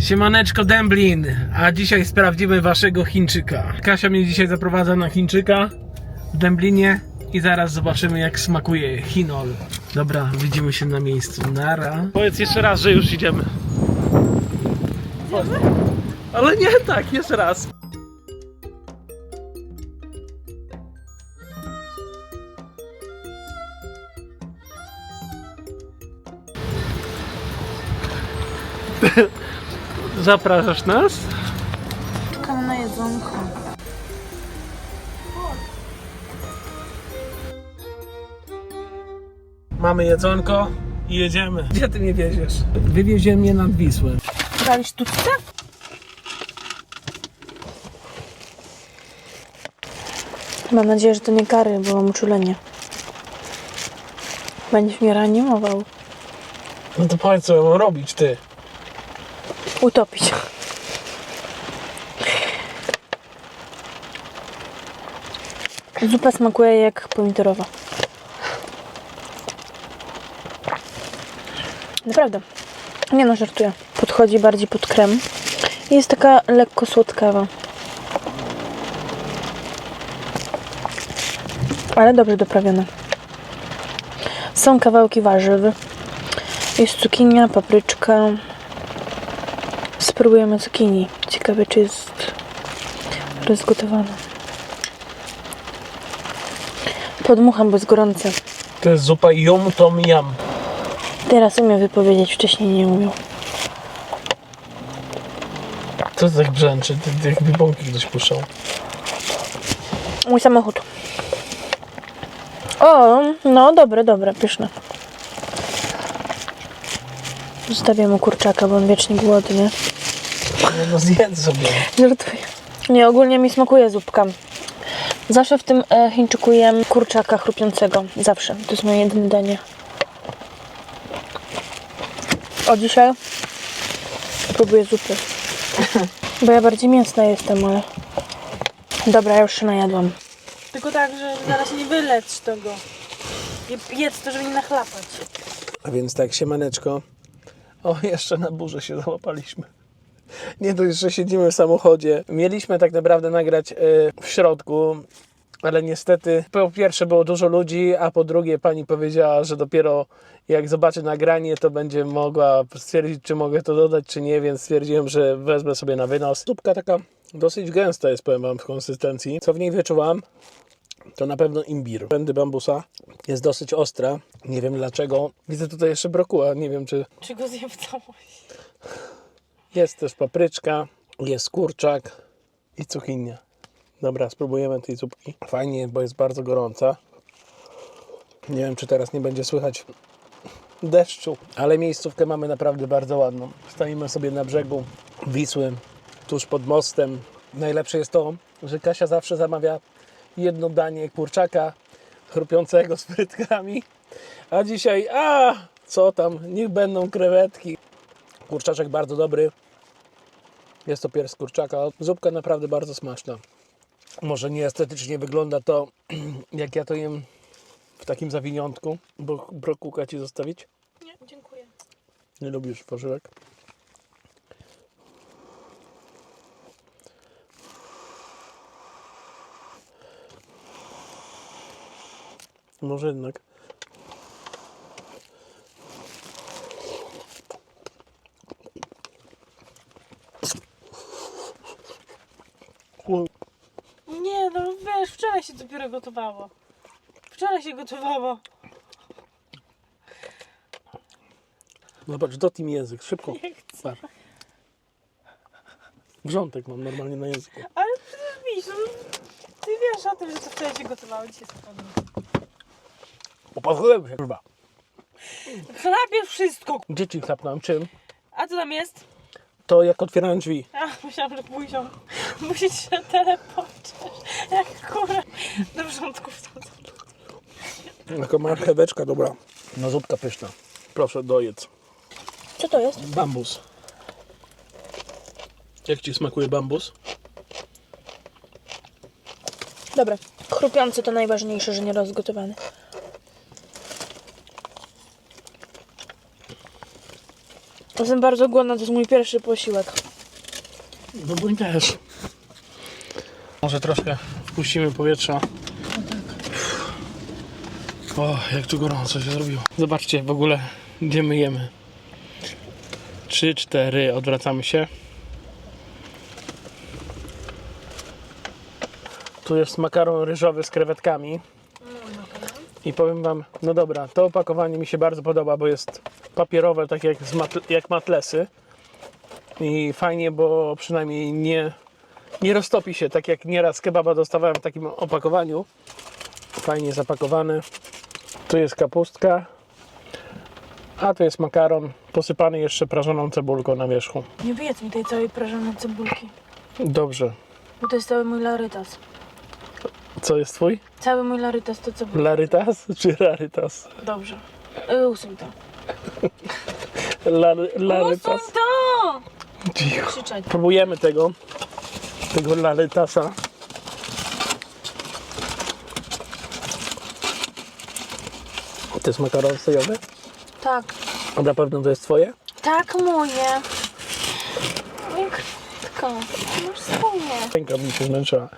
Siemaneczko Demblin, a dzisiaj sprawdzimy waszego Chińczyka. Kasia mnie dzisiaj zaprowadza na Chińczyka w Demblinie i zaraz zobaczymy jak smakuje Chinol. Dobra, widzimy się na miejscu. Nara. Powiedz jeszcze raz, że już idziemy. Ale nie tak, jeszcze raz. Zapraszasz nas? Czekamy na jedzonko. Mamy jedzonko i jedziemy. Gdzie ty mnie wieziesz? Wywiezie mnie nad Wisłę. Braliś tutce? Mam nadzieję, że to nie kary, bo mam uczulenie. Będziesz mnie reanimował. No to powiedz co ja mam robić, ty. Utopić. Zupa smakuje jak pomidorowa. Naprawdę. Nie no, żartuję. Podchodzi bardziej pod krem. Jest taka lekko słodkawa. Ale dobrze doprawiona. Są kawałki warzyw. Jest cukinia, papryczka. Spróbujemy cukinii. Ciekawe, czy jest rozgotowana. Podmucham, bo jest gorące. To jest zupa yum tom yum. Teraz umiem wypowiedzieć, wcześniej nie umiał. Co to tak brzęczy? Jakby bąki ktoś puszczał. Mój samochód. O, no dobre, dobre, pyszne. Zostawię mu kurczaka, bo on wiecznie głodny. No, no zjedz sobie. Żartuję. Nie, ogólnie mi smakuje zupka. Zawsze w tym e, Chińczyku jem kurczaka chrupiącego. Zawsze. To jest moje jedyne danie. O, dzisiaj próbuję zupy. Bo ja bardziej mięsna jestem, ale... Dobra, ja już się najadłam. Tylko tak, że zaraz nie wyleć tego. I jedz to, żeby nie nachlapać. A więc tak, siemaneczko. O, jeszcze na burze się załapaliśmy. Nie dość, że siedzimy w samochodzie. Mieliśmy tak naprawdę nagrać e, w środku, ale niestety po pierwsze było dużo ludzi, a po drugie pani powiedziała, że dopiero jak zobaczy nagranie, to będzie mogła stwierdzić, czy mogę to dodać, czy nie, więc stwierdziłem, że wezmę sobie na wynos. Zupka taka dosyć gęsta jest, powiem wam, w konsystencji. Co w niej wyczułam? To na pewno imbir. Pędy bambusa jest dosyć ostra. Nie wiem dlaczego. Widzę tutaj jeszcze brokuła. Nie wiem, czy Czy go całość? Jest też papryczka, jest kurczak i cukinia. Dobra, spróbujemy tej zupki. Fajnie, bo jest bardzo gorąca. Nie wiem, czy teraz nie będzie słychać deszczu, ale miejscówkę mamy naprawdę bardzo ładną. Stoimy sobie na brzegu Wisły, tuż pod mostem. Najlepsze jest to, że Kasia zawsze zamawia jedno danie kurczaka chrupiącego z frytkami, a dzisiaj, a co tam, niech będą krewetki. Kurczaczek bardzo dobry. Jest to pierś z kurczaka. Zupka naprawdę bardzo smaczna. Może nie estetycznie wygląda to, jak ja to jem w takim zawiniątku, bo brokułka ci zostawić. Nie, dziękuję. Nie lubisz warzywek? Może jednak. Wiesz, wczoraj się dopiero gotowało. Wczoraj się gotowało. Zobacz, doty mi język, szybko. Nie chcę. Patrz. Grzątek mam normalnie na języku. Ale przecież widzisz, no, ty wiesz o tym, że to wczoraj się gotowało, dzisiaj spokojnie. Popatrzyłem się, kurwa. Chlapiesz wszystko. Dzieci chlapnąłem czym? A co tam jest? To jak otwierałem drzwi. A, myślałam, że pójdą. Musisz się teleportać. Jak kura do wrzątków. Taka marcheweczka, dobra. No zupka pyszna. Proszę, dojedz. Co to jest? Bambus. Jak Ci smakuje bambus? Dobra. Chrupiący to najważniejsze, że nie rozgotowany. Jestem bardzo głodna, to jest mój pierwszy posiłek. No mój też. Może troszkę wpuścimy powietrza. O, jak tu gorąco się zrobiło. Zobaczcie w ogóle, gdzie my jemy. Trzy, cztery, odwracamy się. Tu jest makaron ryżowy z krewetkami. I powiem wam, no dobra, to opakowanie mi się bardzo podoba, bo jest papierowe, tak jak, mat, jak matlesy. I fajnie, bo przynajmniej nie, nie roztopi się, tak jak nieraz kebaba dostawałem w takim opakowaniu. Fajnie zapakowany. Tu jest kapustka, a tu jest makaron posypany jeszcze prażoną cebulką na wierzchu. Nie wyjedz mi tej całej prażonej cebulki. Dobrze. Bo to jest cały mój larytas. Co jest twój? Cały mój larytas to cebulka. Larytas czy rarytas? Dobrze. Y, Usuń to. Lary, Usuń larytas. to! Cicho. Krzyczeć. Próbujemy tego, tego larytasa. To jest makaron sojowy? Tak. A na pewno to jest twoje? Tak, moje. Moje krewetko. Masz swoje. Ręka mi się zmęczyła.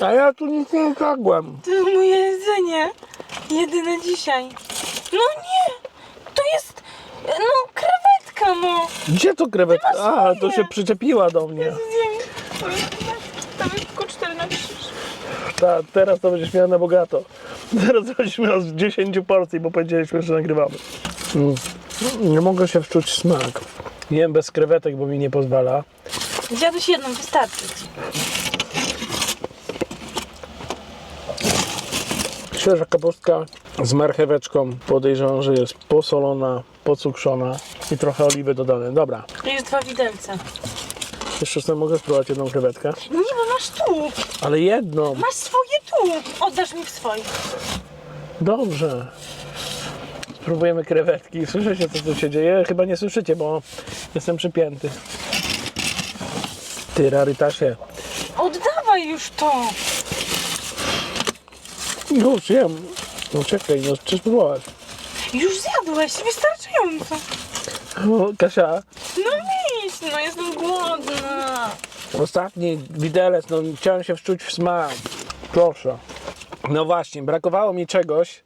A ja tu nic nie jadłem. To jest moje jedzenie. Jedyne dzisiaj. No nie! To jest... No, krewetka, no. Gdzie to krewetka? A, to się przyczepiła do mnie. Zjem. Tam jest tylko 4 na 3. Ta, teraz to będziesz miała na bogato. Teraz będziesz miała z 10 porcji, bo powiedzieliśmy, że nagrywamy. Mm. Nie mogę się wczuć w smak. Jem bez krewetek, bo mi nie pozwala. Zjadłeś jedną, wystarczy. Świeża kapustka z marcheweczką. Podejrzewam, że jest posolona, pocukrzona i trochę oliwy dodane. Dobra, Jest dwa widelce. jeszcze sobie mogę spróbować jedną krewetkę. Nie, bo masz tu. Ale jedną. Masz swoje tu. Oddasz mi w swoich. Dobrze. Spróbujemy krewetki. Słyszycie, co tu się dzieje? Chyba nie słyszycie, bo jestem przypięty. Ty, rarytasie. Oddawaj już to. Już jem. No czekaj, no chcę spróbować. Już zjadłeś, wystarczająco. O, Kasia, No idź, no jestem głodna. ostatni widelec, no chciałem się wczuć w smak. Proszę. No właśnie, brakowało mi czegoś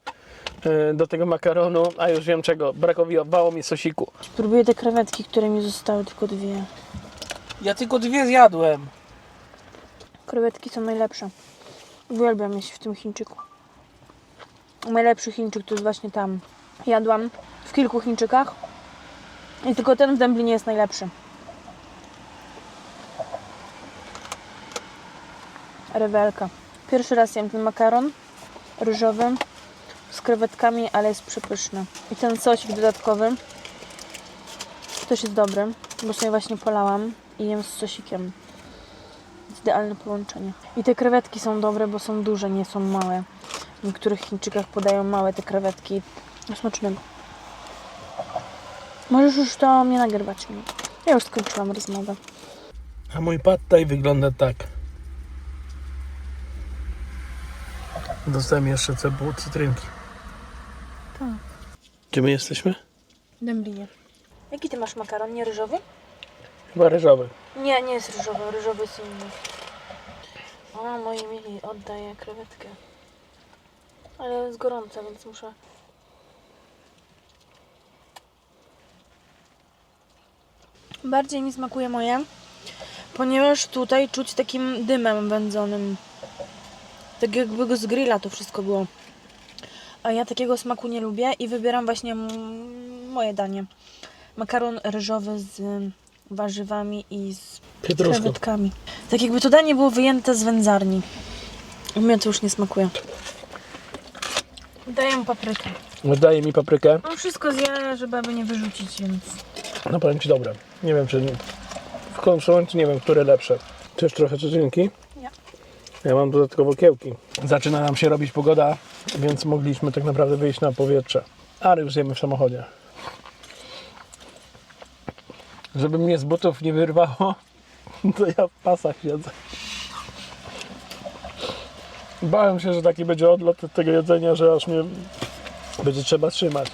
e, do tego makaronu, a już wiem czego. Brakowało mi sosiku. Spróbuję te krewetki, które mi zostały, tylko dwie. Ja tylko dwie zjadłem. Krewetki są najlepsze. Uwielbiam jeść w tym Chińczyku. Najlepszy Chińczyk to jest właśnie tam. Jadłam w kilku Chińczykach i tylko ten w Dęblinie jest najlepszy. Rewelka. Pierwszy raz jem ten makaron ryżowy z krewetkami, ale jest przepyszny. I ten sosik dodatkowy też jest dobry, bo sobie właśnie polałam i jem z sosikiem. Idealne połączenie. I te krewetki są dobre, bo są duże, nie są małe. W niektórych Chińczykach podają małe te krewetki. Smacznego. Możesz już to mnie nagrywać. Ja już skończyłam rozmowę. A mój pad thai wygląda tak. Dostałem jeszcze cebu, cytrynki. Tak. Gdzie my jesteśmy? Dęblinie. Jaki ty masz makaron? Nie ryżowy? Chyba ryżowy. Nie, nie jest ryżowy. Ryżowy jest inny. O, moi mili, oddaję krewetkę. Ale jest gorąca, więc muszę... Bardziej mi smakuje moje, ponieważ tutaj czuć takim dymem wędzonym. Tak jakby go z grilla to wszystko było. A ja takiego smaku nie lubię i wybieram właśnie moje danie. Makaron ryżowy z warzywami i z Pietruszką. krewetkami. Tak jakby to danie było wyjęte z wędzarni. Mnie to już nie smakuje. Daję mu paprykę. Daje mi paprykę. On wszystko zje, żeby aby nie wyrzucić, więc... No powiem Ci dobre. Nie wiem, czy w końcu nie wiem, które lepsze. Chcesz trochę cytrynki? Nie. Ja mam dodatkowo kiełki. Zaczyna nam się robić pogoda, więc mogliśmy tak naprawdę wyjść na powietrze. Ale już jemy w samochodzie. Żeby mnie z butów nie wyrwało, to ja w pasach siedzę. Bałem się, że taki będzie odlot tego jedzenia, że aż mnie Będzie trzeba trzymać.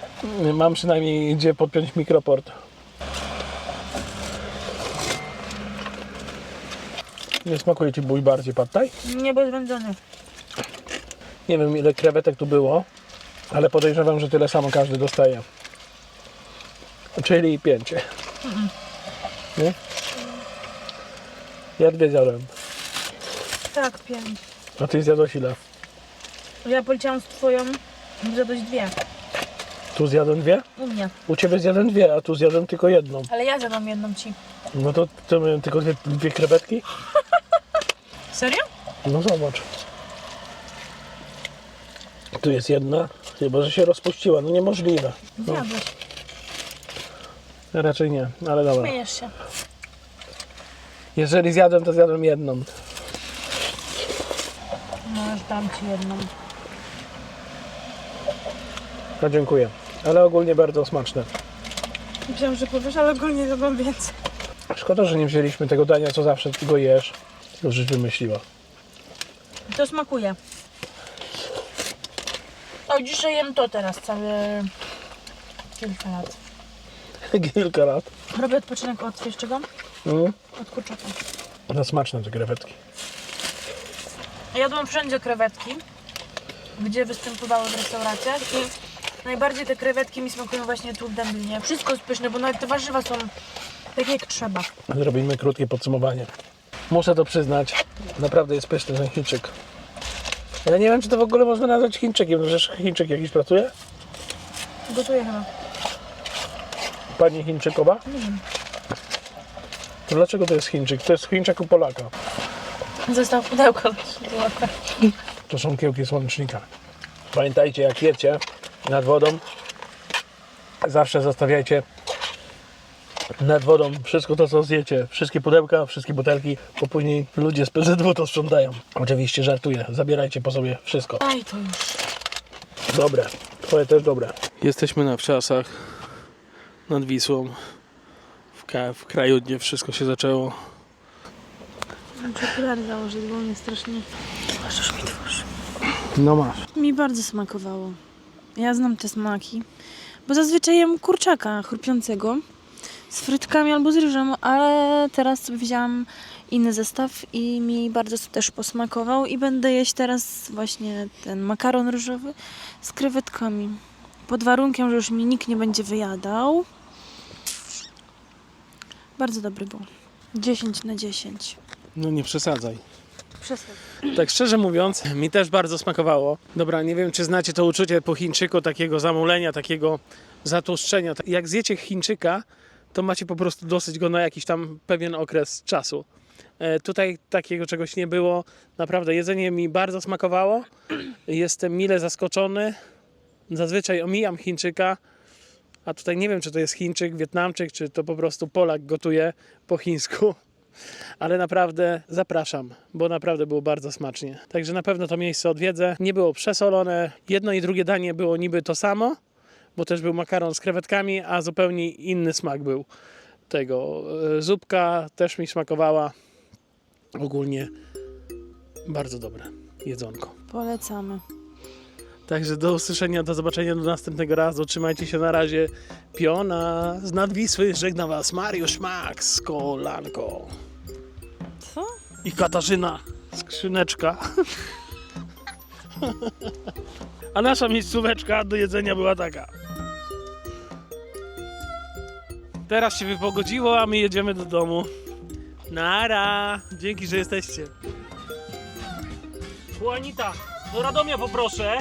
Mam przynajmniej gdzie podpiąć mikroport. Nie smakuje Ci bój bardziej pad thai? Nie, bo. Nie wiem ile krewetek tu było, ale podejrzewam, że tyle samo każdy dostaje. Czyli pięć. Nie? Ja dwie zjadłem. Tak, pięć. A ty zjadłeś ile? Ja poleciałam z twoją, zjadłeś dwie. Tu zjadłem dwie? U mnie. U ciebie zjadłem dwie, a tu zjadłem tylko jedną. Ale ja zjadłam jedną ci. No to, to miałem tylko dwie, dwie krewetki? Serio? No zobacz. Tu jest jedna, chyba że się rozpuściła. No niemożliwe. No, Zjadłeś. raczej nie, ale dobra. Śmiejesz się. Jeżeli zjadłem, to zjadłem jedną. No, już dam ci jedną. No dziękuję. Ale ogólnie bardzo smaczne. Myślałam, że powiesz, ale ogólnie zjadłam więcej. Szkoda, że nie wzięliśmy tego dania, co zawsze ty go jesz. Już żeś wymyśliła. To smakuje. O, dzisiaj jem to teraz całe kilka lat. Kilka lat. Robię odpoczynek od wiesz czego? Mm. Od kurczaka. No smaczne te krewetki. Jadłam wszędzie krewetki, gdzie występowały w restauracjach i najbardziej te krewetki mi smakują właśnie tu w Dęblinie. Wszystko jest pyszne, bo nawet te warzywa są takie jak trzeba. Zrobimy krótkie podsumowanie. Muszę to przyznać, naprawdę jest pyszny ten Chińczyk. Ja nie wiem, czy to w ogóle można nazwać Chińczykiem. Przecież Chińczyk jakiś pracuje? Gotuję chyba. Pani Chińczykowa? To dlaczego to jest Chińczyk? To jest Chińczyk u Polaka. Został pudełko. To są kiełki słonecznika. Pamiętajcie, jak jecie nad wodą, zawsze zostawiajcie nad wodą wszystko to, co zjecie. Wszystkie pudełka, wszystkie butelki, bo później ludzie z PZW to sprzątają. Oczywiście żartuję. Zabierajcie po sobie wszystko. Aj, to już. Dobre. Twoje też dobre. Jesteśmy na wczasach nad Wisłą. W, w kraju, gdzie wszystko się zaczęło. Muszę okulary założyć, bo mnie strasznie... Aż już mi tworzy. No masz. Mi bardzo smakowało. Ja znam te smaki, bo zazwyczaj jem kurczaka chrupiącego z frytkami albo z ryżem, ale teraz sobie wzięłam inny zestaw i mi bardzo też posmakował i będę jeść teraz właśnie ten makaron ryżowy z krewetkami. Pod warunkiem, że już mi nikt nie będzie wyjadał. Bardzo dobry był. 10 na 10. No nie przesadzaj. Przesad. Tak szczerze mówiąc, mi też bardzo smakowało. Dobra, nie wiem czy znacie to uczucie po Chińczyku, takiego zamulenia, takiego zatłuszczenia. Jak zjecie Chińczyka, to macie po prostu dosyć go na jakiś tam pewien okres czasu. E, tutaj takiego czegoś nie było. Naprawdę jedzenie mi bardzo smakowało. Jestem mile zaskoczony. Zazwyczaj omijam Chińczyka, a tutaj nie wiem czy to jest Chińczyk, Wietnamczyk, czy to po prostu Polak gotuje po chińsku ale naprawdę zapraszam, bo naprawdę było bardzo smacznie. Także na pewno to miejsce odwiedzę. Nie było przesolone. Jedno i drugie danie było niby to samo, bo też był makaron z krewetkami, a zupełnie inny smak był tego. E, Zupka też mi smakowała. Ogólnie bardzo dobre jedzonko. Polecamy. Także do usłyszenia, do zobaczenia do następnego razu. Trzymajcie się na razie. Piona z Nadwisły żegna Was Mariusz Max, kolanko. I Katarzyna skrzyneczka. A nasza miejscóweczka do jedzenia była taka. Teraz się wypogodziło, a my jedziemy do domu. Nara! Dzięki, że jesteście. Juanita, do Radomia poproszę.